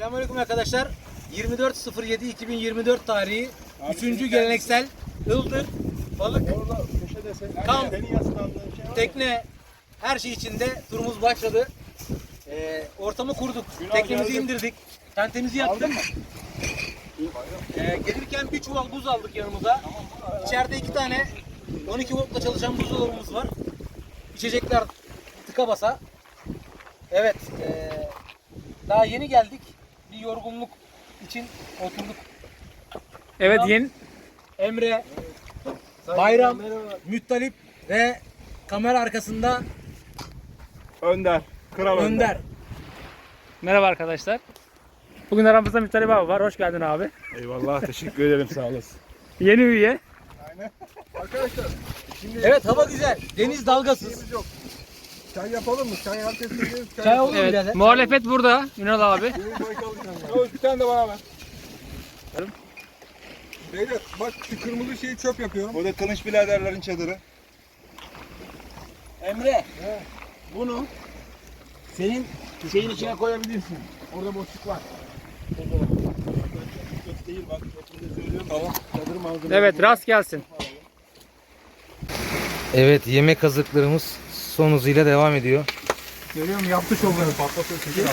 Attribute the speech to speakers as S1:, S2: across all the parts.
S1: Selamünaleyküm arkadaşlar. 24.07.2024 tarihi 3. geleneksel Ildır balık kamp tekne her şey içinde turumuz başladı. Ee, ortamı kurduk. Teknemizi indirdik. Tentemizi yaptık. Ee, gelirken bir çuval buz aldık yanımıza. İçeride iki tane 12 voltla çalışan buzdolabımız var. İçecekler tıka basa. Evet. ee, daha yeni geldik. Bir yorgunluk için oturduk.
S2: Evet yeni
S1: Emre, Bayram, Müttalip ve kamera arkasında
S3: Önder. Kral Önder.
S1: Önder.
S2: merhaba arkadaşlar. Bugün aramızda Mütalip abi var. Hoş geldin abi.
S3: Eyvallah teşekkür ederim sağ olasın.
S2: Yeni üye.
S3: Arkadaşlar şimdi
S1: Evet hava güzel. Deniz dalgasız.
S3: şeyimiz yok. Çay yapalım mı? Çay herkes söylüyor.
S1: Çay olur mu
S2: Evet.
S1: birader?
S2: Muhalefet burada. Ünal abi.
S3: Yavuz bir tane de bana ver. Beyler bak şu kırmızı şeyi çöp yapıyorum.
S4: Bu da Kılıç biraderlerin çadırı.
S1: Emre. Bunu senin şeyin içine koyabilirsin. Orada boşluk var.
S4: Kötü değil bak. Kötü söylüyorum. Tamam. Çadır malzemesi.
S2: Evet rast gelsin.
S5: Evet yemek hazırlıklarımız son hızıyla devam ediyor.
S3: Görüyorum yaptı şovları patlatıyor çekil abi.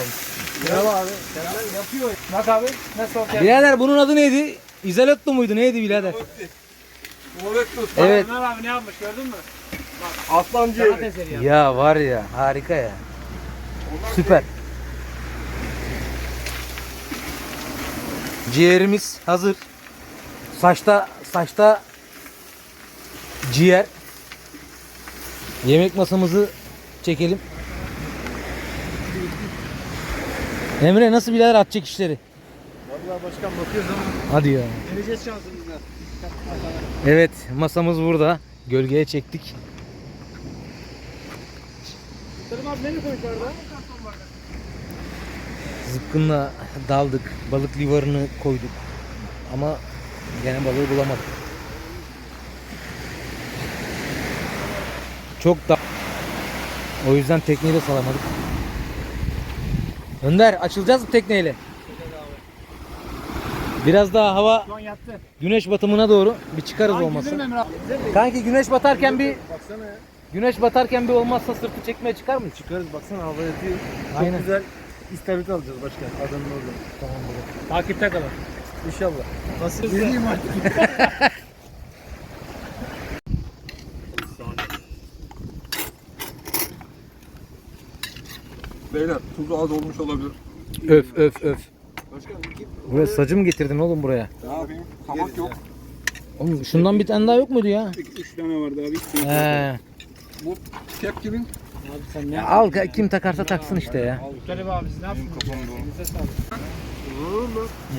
S1: Merhaba abi. Selamlar yapıyor.
S2: Bak abi nasıl olacak?
S1: Birader bunun adı neydi? İzoletto muydu? Neydi birader?
S3: Muhabbet
S5: Evet.
S2: Ünal abi ne yapmış gördün mü?
S3: Aslan
S2: Sanat
S3: ciğeri.
S2: eseri ya.
S5: Ya var ya harika ya. Süper. Ciğerimiz hazır. Saçta saçta ciğer. Yemek masamızı çekelim. Emre nasıl birader atacak işleri?
S3: Vallahi başkan bakıyoruz ama
S5: Hadi ya.
S3: deneyeceğiz şansımızı.
S5: Evet masamız burada. Gölgeye çektik.
S3: Selim abi ne koymuş orada?
S5: Zıpkınla daldık. Balık livarını koyduk. Ama gene balığı bulamadık. Çok da o yüzden tekneyi de salamadık. Önder açılacağız mı tekneyle? Biraz daha hava
S2: Şu an yattı. güneş
S5: batımına doğru bir çıkarız
S2: Emre abi.
S5: Kanki güneş batarken bir
S3: Baksana ya.
S5: güneş batarken bir olmazsa sırtı çekmeye çıkar mıyız?
S3: Çıkarız baksana hava yatıyor.
S5: Aynen.
S3: Çok güzel istavrit alacağız başkan. Adamın orada. Tamam baba.
S2: Takipte kalın.
S3: İnşallah. Nasıl Vereyim artık. Beyler tuzu az olmuş olabilir.
S5: Öf öf öf.
S3: Başkan
S5: Buraya sacı mı getirdin oğlum buraya?
S3: ne yapayım? Tabak yok.
S5: Oğlum şundan bir tane daha yok muydu ya?
S4: 3 tane vardı abi.
S5: He.
S3: Bu kep kimin?
S2: Abi sen ne
S5: Ya al kim takarsa taksın işte ya.
S2: Mütalip abi siz ne yaptınız? Elinize sağlık.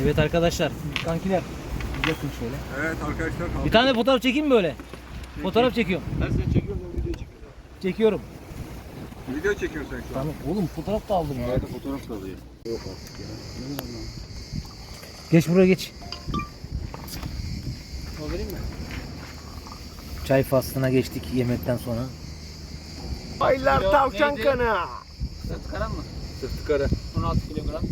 S5: Evet arkadaşlar. Kankiler. Yakın şöyle.
S3: Evet arkadaşlar.
S5: Bir tane fotoğraf çekeyim mi böyle? Fotoğraf çekiyorum.
S3: Ben seni çekiyorum ben video çekiyorum.
S5: Çekiyorum.
S3: Video çekiyorsun sen şu an.
S5: Tamam. Oğlum fotoğraf da aldım ya.
S3: Arada fotoğraf da alıyor.
S5: Geç buraya geç.
S2: O vereyim mi?
S5: Çay faslına geçtik yemekten sonra.
S3: Baylar tavşan kanı.
S2: Sırtı karan mı?
S3: Sırtı kara.
S2: 16 kilogram.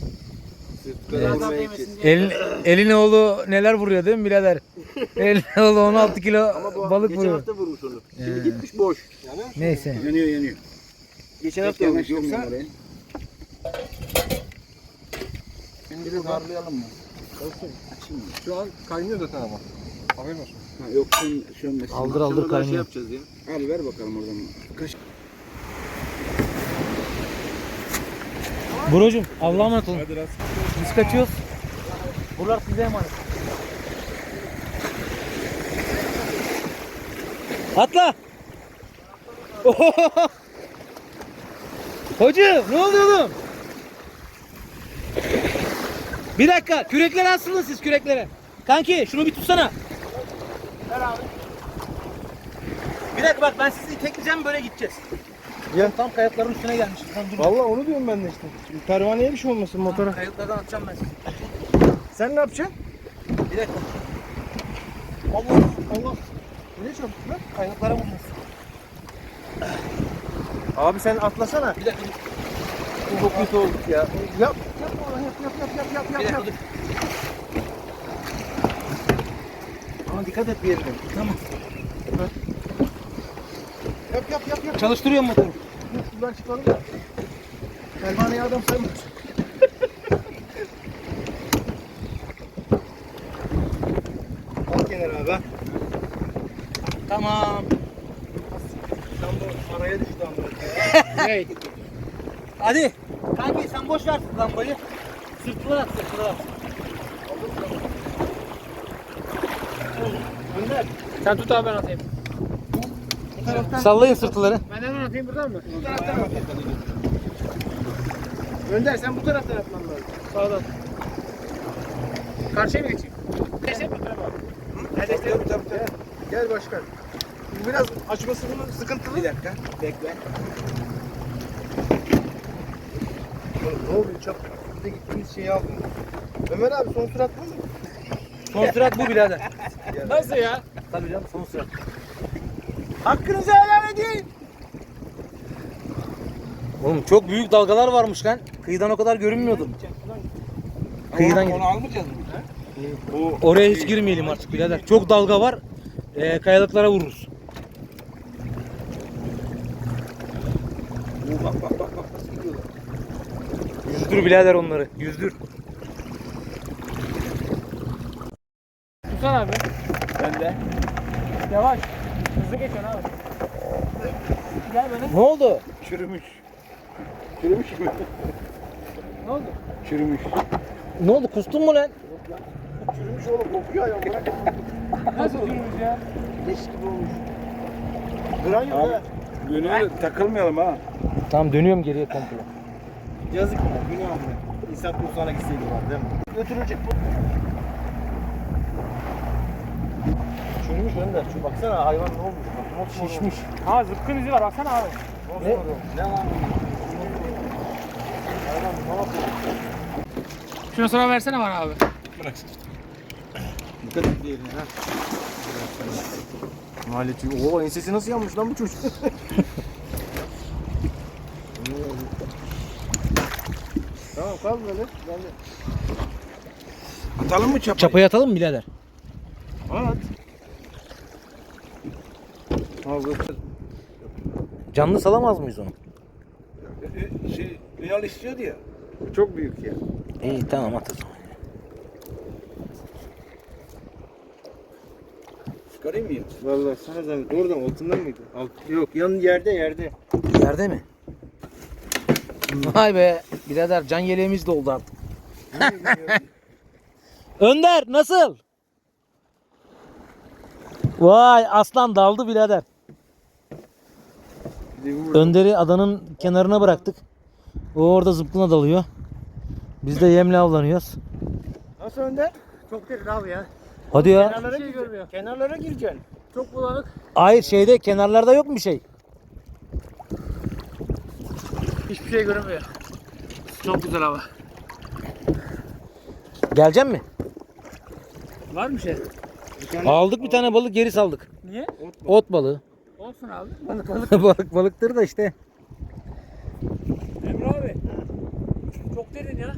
S5: Evet.
S3: kara.
S2: Nazar
S3: vurmaya
S2: değmesin
S3: kes.
S2: diye.
S5: El, elin oğlu neler vuruyor değil mi birader? elin oğlu 16 kilo balık
S4: Geçen
S5: vuruyor.
S4: hafta vurmuş onu. Şimdi gitmiş boş.
S5: neyse.
S4: Yanıyor yanıyor. Geçen hafta vurmuş yoksa.
S3: Şimdi bir darlayalım mı? Olsun. Şu an kaynıyor zaten ama. Haberin olsun.
S4: Ha, yok sen sönmesin.
S5: Aldır, aldır
S4: kadar
S5: kaynıyor.
S4: Şey yapacağız ya. Abi ver bakalım oradan. Kaş.
S5: Brocum Allah'a emanet olun.
S3: Hadi rast.
S5: Biz kaçıyoruz. Buralar size emanet. Atla. Ohohoho. Hoca ne oluyor oğlum? Bir dakika küreklere asılın siz küreklere. Kanki şunu bir tutsana.
S2: Ver abi.
S5: Bir dakika bak ben sizi tekleyeceğim böyle gideceğiz.
S3: Ya.
S5: Tam kayıtların üstüne gelmişiz. Tam dur.
S3: Valla onu diyorum ben de işte. Pervaneye bir şey olmasın motora.
S5: Kayıtlardan atacağım ben sizi.
S3: Sen ne yapacaksın?
S5: Bir dakika.
S3: Allah Allah. Ne çabuk lan?
S5: Kayıtlara vurmasın.
S3: Abi sen atlasana.
S5: Bir dakika. Çok kötü olduk ya.
S3: Yap. Yap yap yap yap yap yap yap.
S5: Ama dikkat et bir yerine. Tamam.
S3: Yap yap yap yap.
S5: Çalıştırıyor motoru?
S3: Dur, Şuradan çıkalım da. Pervaneye adam saymaz. Al kenara abi.
S5: Tamam.
S3: Araya düştü amına.
S5: Hey. Hadi. Kanki sen boş ver lambayı. Sırtına at, sırtına at.
S3: Önder.
S2: Sen tut abi ben atayım.
S3: Bu taraftan.
S5: Sallayın sırtları.
S2: Ben hemen atayım buradan mı?
S3: Bu taraftan at. Önder sen bu taraftan atman lazım.
S2: Sağdan. Karşıya mı geçeyim? Geçeyim mi?
S3: Tabii tabii gel başkan. Biraz açması bunu sıkıntılı. Bir dakika. Bekle. Ne oluyor çap? Bir de gittiğimiz şeyi aldım. Ömer abi son sürat bu mu?
S5: Son sürat bu birader.
S2: Nasıl ya?
S5: Tabii canım son sürat.
S3: Hakkınızı helal edin.
S5: Oğlum çok büyük dalgalar varmış lan. Kıyıdan o kadar görünmüyordu. Kıyıdan
S4: Onu
S5: gidiyor.
S4: almayacağız mı?
S5: Oraya hiç girmeyelim artık birader. Çok dalga var. Ee, kayalıklara vururuz.
S4: Oo, bak bak bak bak nasıl gidiyorlar.
S5: Yüzdür birader onları. Yüzdür.
S2: Tutsana abi.
S4: Ben de.
S2: Yavaş. Hızlı geçiyorsun abi. Gel böyle.
S5: Ne oldu?
S4: Çürümüş. Çürümüş mü?
S2: Ne oldu?
S4: Çürümüş.
S5: Ne oldu? Kustun mu lan?
S3: Çürümüş oğlum kokuyor ya. Bırak.
S2: Nasıl yürümüş ya?
S3: Leş gibi olmuş. Gran yok ha.
S4: Yöne takılmayalım ha.
S5: Tamam dönüyorum geriye komple.
S3: Yazık ya. Günah mı? İnsan kursağına gitseydi var değil mi? Götürecek bu. Çürümüş Önder. Şu baksana hayvan ne olmuş? Bak, mosmor
S5: Şişmiş.
S2: Ha zıpkın izi var baksana abi.
S5: Ne?
S3: Olmuş. Ne lan? Hayvan ne yapıyor?
S2: Şuna sonra versene bana abi.
S3: Dikkat et diğerine ha. Maleti. Oo ensesi nasıl yanmış lan bu çocuk? kal böyle. Ben de.
S4: Atalım mı çapayı?
S5: Çapayı atalım mı birader?
S3: At.
S5: Canlı salamaz mıyız onu?
S4: E, Şey, Real istiyordu ya.
S3: Bu çok büyük ya.
S5: İyi tamam at o zaman.
S4: Çıkarayım mı ya?
S3: Vallahi sana zahmet. Oradan altından mıydı? Alt. Yok yan yerde yerde.
S5: Yerde mi? Vay be birader can yeleğimiz de oldu artık. Önder nasıl? Vay aslan daldı birader. Önder'i adanın kenarına bıraktık. O orada zıpkına dalıyor. Biz de yemle avlanıyoruz.
S3: Nasıl Önder?
S2: Çok derin abi ya.
S5: Hadi ya.
S3: Kenarlara
S2: şey
S3: gireceksin. Kenarlara gireceksin.
S2: Çok bulanık.
S5: Hayır şeyde kenarlarda yok mu bir şey?
S2: Hiçbir şey görünmüyor. Çok güzel hava.
S5: Gelecek mi?
S2: Var mı şey?
S5: Aldık bir tane balık geri saldık.
S2: Niye?
S5: Ot balığı.
S2: Olsun abi. Balık balık.
S5: balık balıktır da işte.
S2: Emre abi. Çok derin ya.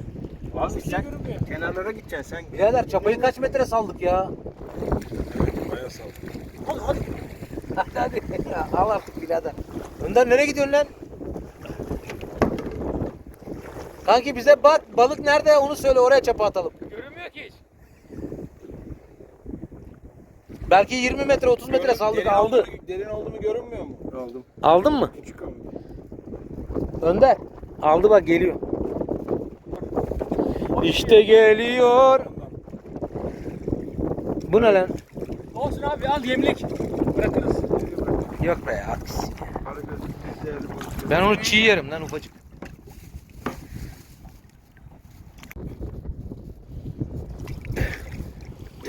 S3: Abi
S2: şey
S3: sen kenarlara gideceksin sen.
S5: Birader çapayı kaç metre saldık ya?
S4: Sağ ol.
S5: Hadi hadi. Hadi hadi. Al artık birader. Önder nereye gidiyorsun lan? Kanki bize bak balık nerede onu söyle oraya çapa atalım.
S2: Görünmüyor ki hiç.
S5: Belki 20 metre 30 metre saldık
S4: Derin
S5: aldı.
S4: oldu mu- Derin oldu mu görünmüyor mu?
S3: Aldım.
S5: Aldın mı?
S4: Küçük ama.
S5: Önder. Aldı bak geliyor. İşte geliyor. Bu ne lan?
S2: Olsun abi al yemlik. Bırakırız.
S5: Yok be at. Ben onu çiğ yerim lan ufacık.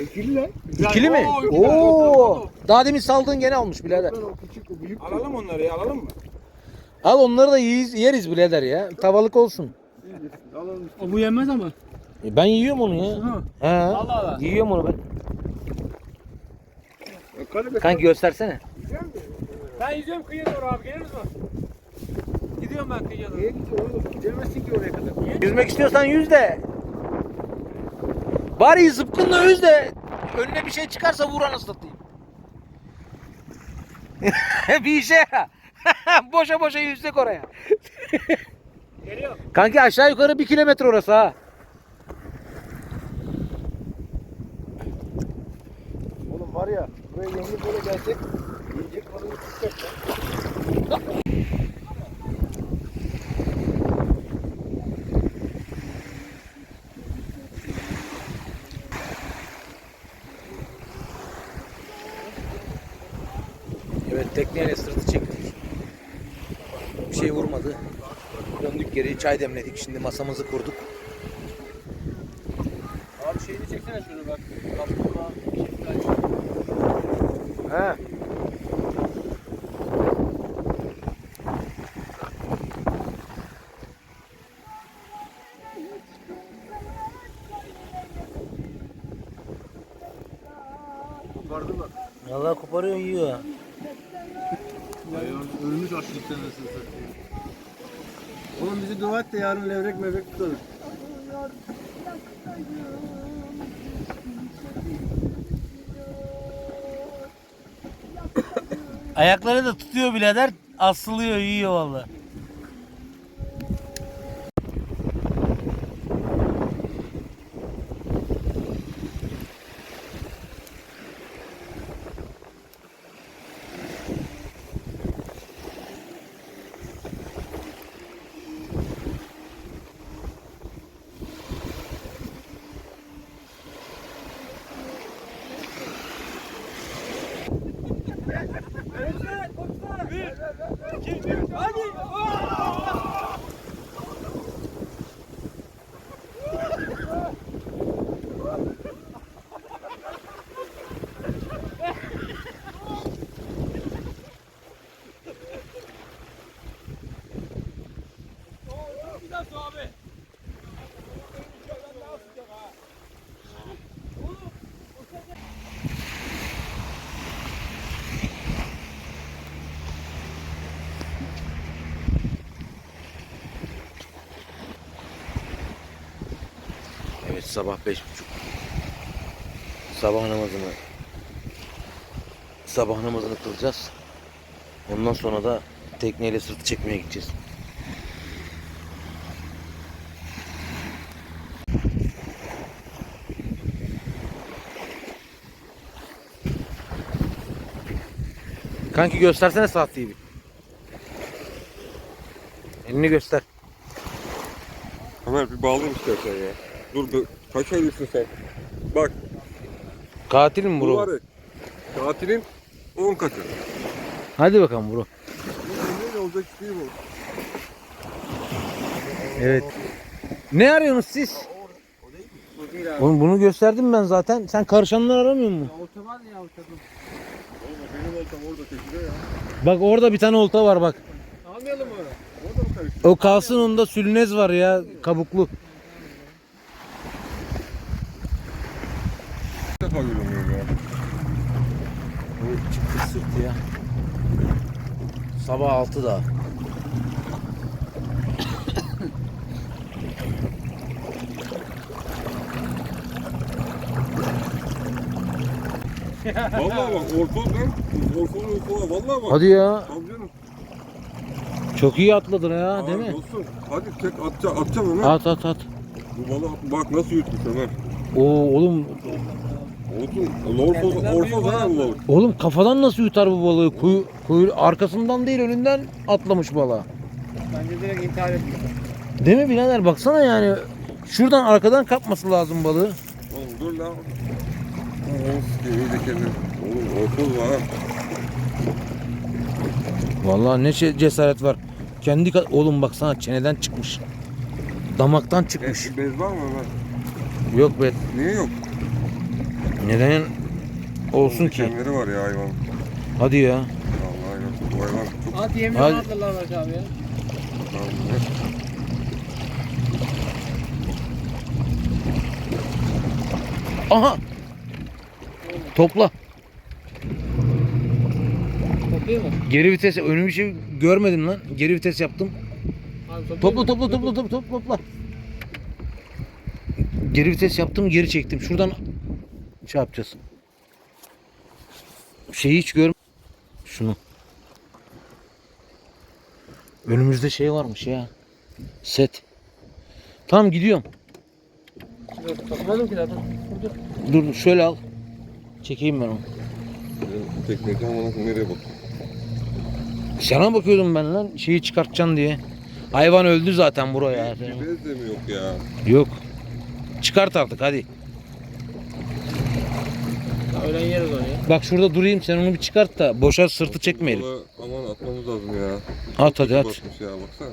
S3: Ekili lan.
S5: İkili mi?
S2: Oo, ikili.
S5: Oo. Daha demin saldığın gene almış birader.
S3: O küçük o büyük.
S4: Alalım onları ya alalım mı?
S5: Al onları da yiyiz, yeriz birader ya. Tavalık olsun.
S3: Alalım.
S2: O bu yenmez ama.
S5: E ben yiyorum onu ya. He.
S2: Allah Allah.
S5: Yiyorum onu ben.
S3: Karabük.
S5: Kanki göstersene.
S2: Ben yüzüyorum kıyıya doğru abi. Gelir misin? Gidiyorum ben kıyıya doğru.
S3: Niye gidiyorsun oğlum? Gidemezsin ki oraya kadar.
S5: Yüzmek istiyorsan yüz de. Bari zıpkınla yüz de. Önüne bir şey çıkarsa vur anasını satayım. bir işe yara. boşa boşa yüzdük oraya.
S2: Geliyor.
S5: Kanki aşağı yukarı bir kilometre orası ha.
S3: Oğlum var ya buraya yeni böyle gelsek yiyecek balığı tutacak
S5: Evet tekneyle sırtı çektik. Bir şey vurmadı. Döndük geri çay demledik. Şimdi masamızı kurduk.
S3: Abi şeyini çeksene şunu bak. Kaplumbağa.
S5: He.
S3: Kopardı mı?
S1: Vallahi koparıyor yiyor.
S3: Hayvan ölmüş açlıktan nasıl satayım. Oğlum bizi dua et de yarın levrek mevrek tutalım.
S1: Ayakları da tutuyor birader. Asılıyor yiyor vallahi. Bir, iki, üç, hadi!
S5: Evet sabah beş buçuk. Sabah namazını sabah namazını kılacağız. Ondan sonra da tekneyle sırtı çekmeye gideceğiz. Kanki göstersene saat TV. Elini göster.
S4: Ömer bir bağlayayım istersen ya. Dur dur. Kaç aylısın sen? Bak
S5: Katil mi
S4: bu
S5: bro?
S4: var ya. Tatilin 10 katı.
S5: Hadi bakalım bro.
S4: Bu ne olacak değil bu.
S5: Evet. Ne arıyorsunuz siz? Oğlum bunu gösterdim ben zaten. Sen karışanları aramıyor musun?
S3: Olta var ya olta.
S4: Oğlum benim oltam orada çekiliyor ya.
S5: Bak orada bir tane olta var bak.
S3: Almayalım mı onu?
S4: Orada mı karıştı?
S5: O kalsın onda sülnez var ya kabuklu.
S4: Bir defa görüyorum ya.
S5: Bu ya. Sabah 6'da.
S4: Vallahi bak ortoz lan. Ortoz ortoz. Vallahi bak.
S5: Hadi ya.
S4: Tabii canım.
S5: Çok iyi atladın ya değil
S4: Aa,
S5: mi?
S4: Dostum hadi çek atacağım, atacağım Ömer.
S5: At at at.
S4: Bu balığı bak nasıl yutmuş Ömer.
S5: Oo oğlum Oğlum kafadan nasıl yutar bu balığı? Kuyu, kuyu arkasından değil önünden atlamış balığa.
S3: Bence direkt intihar etmiş.
S5: Değil mi birader baksana yani. Şuradan arkadan kapması lazım balığı.
S4: Oğlum dur lan. Oğlum ortoz var ha.
S5: Vallahi ne ce- cesaret var. Kendi ka- oğlum baksana çeneden çıkmış. Damaktan çıkmış.
S4: Bez var mı Ömer?
S5: Yok be.
S4: Niye yok?
S5: Neden olsun ki?
S4: Dikenleri var ya hayvan.
S5: Hadi ya.
S4: Vallahi yok. Bu hayvan çok
S3: At yemeği
S5: Hadi.
S3: atlarlar bak abi ya.
S5: Aha. Topla.
S3: Kokuyor mu?
S5: Geri vites önümü bir şey görmedim lan. Geri vites yaptım. Topla topla topla topla topla topla. Geri vites yaptım geri çektim. Şuradan şey yapacağız. Şeyi hiç gör. Şunu. Önümüzde şey varmış ya. Set. Tamam gidiyorum.
S2: Takmadım ki zaten.
S5: Dur dur, şöyle al. Çekeyim ben onu.
S4: Tekneci amına koyayım, nereye bak?
S5: Sana bakıyordum ben lan şeyi çıkartacaksın diye. Hayvan öldü zaten buraya.
S4: Bez de mi yok ya?
S5: Yok. Çıkart artık hadi.
S2: Öğlen yeriz onu ya.
S5: Bak şurada durayım sen onu bir çıkart da boşa sırtı çekmeyelim.
S4: Yola Aman atmamız lazım ya.
S5: At hadi at.
S4: Ya baksana.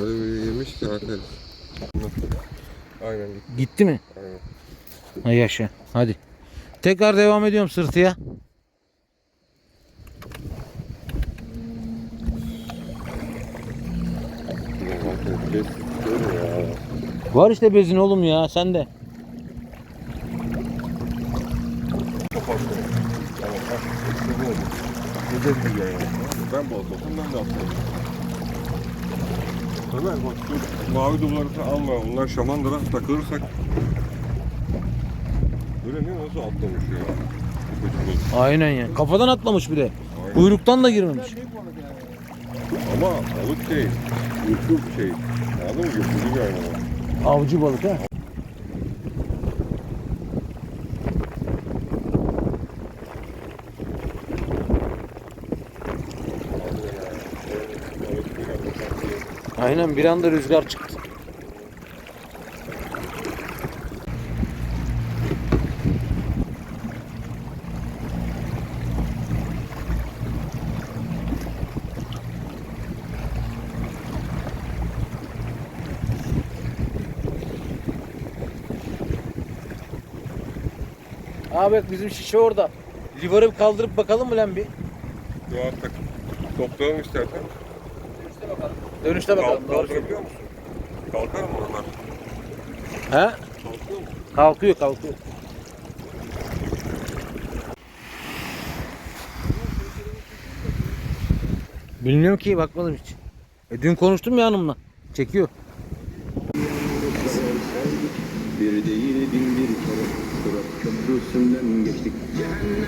S4: Öyle bir yemiş ki arkadaş. Aynen gitti.
S5: Gitti mi?
S4: Aynen.
S5: Ha yaşa. Hadi. Tekrar devam ediyorum sırtıya.
S4: Bez böyle ya.
S5: Var işte bezin oğlum ya sen de.
S4: Yani. Ben balık olsam ben de atlarım. Ömer bak şu mavi duvarı falan alma. Onlar şamandıra takılırsak. Böyle ne nasıl atlamış ya?
S5: Aynen ya. Kafadan atlamış bir de.
S4: Aynen.
S5: Kuyruktan da girmemiş.
S4: Ama balık şey, bir şey. Anladın mı? Bir hayvan.
S5: Avcı balık ha. Aynen bir anda rüzgar çıktı. Abi bak bizim şişe orada. Livarı kaldırıp bakalım mı lan bir?
S4: Dur artık toplayalım istersen.
S5: Dönüşte bakalım.
S4: Kalk,
S5: Doğru
S4: kaldırabiliyor musun? Kalkar mı onlar?
S5: He?
S4: Kalkıyor mu?
S5: Kalkıyor kalkıyor. Bilmiyorum ki bakmadım hiç. E dün konuştum ya hanımla. Çekiyor.
S6: Bir değil bin bir köprüsünden geçtik. Cehennem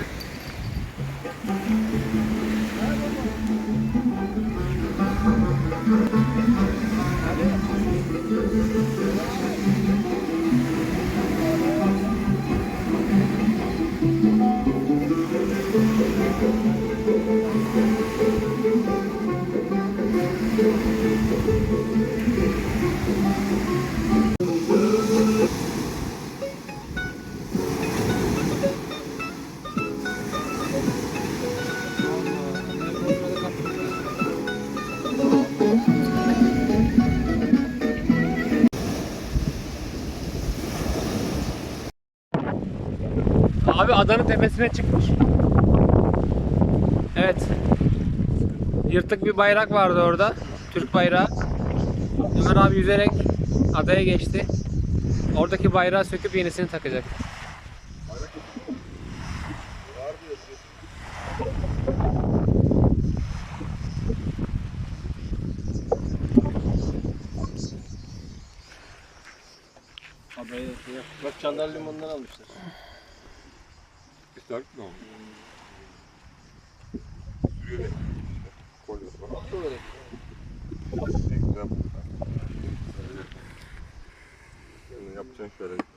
S2: adanın tepesine çıkmış. Evet. Yırtık bir bayrak vardı orada. Türk bayrağı. Ömer abi yüzerek adaya geçti. Oradaki bayrağı söküp yenisini takacak.
S3: Bak Çandar Limanı'ndan almışlar.
S4: İster mi oldu? Sürüyor işte. Kolye var. Ne güzel. Yapacaksın şöyle.